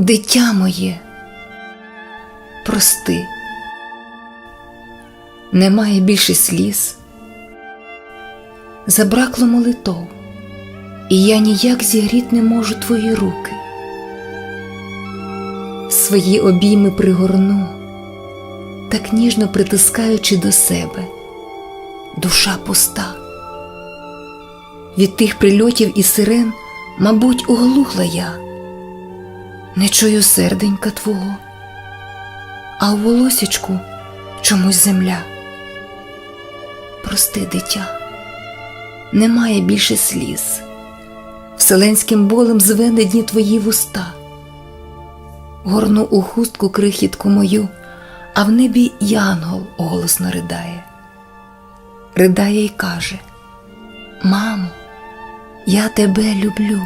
Дитя моє, прости, немає більше сліз, забракло молитов, і я ніяк зігріт не можу твої руки. Свої обійми пригорну, так ніжно притискаючи до себе, душа пуста. Від тих прильотів і сирен, мабуть, оглухла я не чую серденька твого, а у волосічку чомусь земля. Прости, дитя, немає більше сліз, вселенським болем звене дні твої вуста. Горну у хустку крихітку мою, а в небі янгол голосно ридає. Ридає й каже: Мамо, я тебе люблю.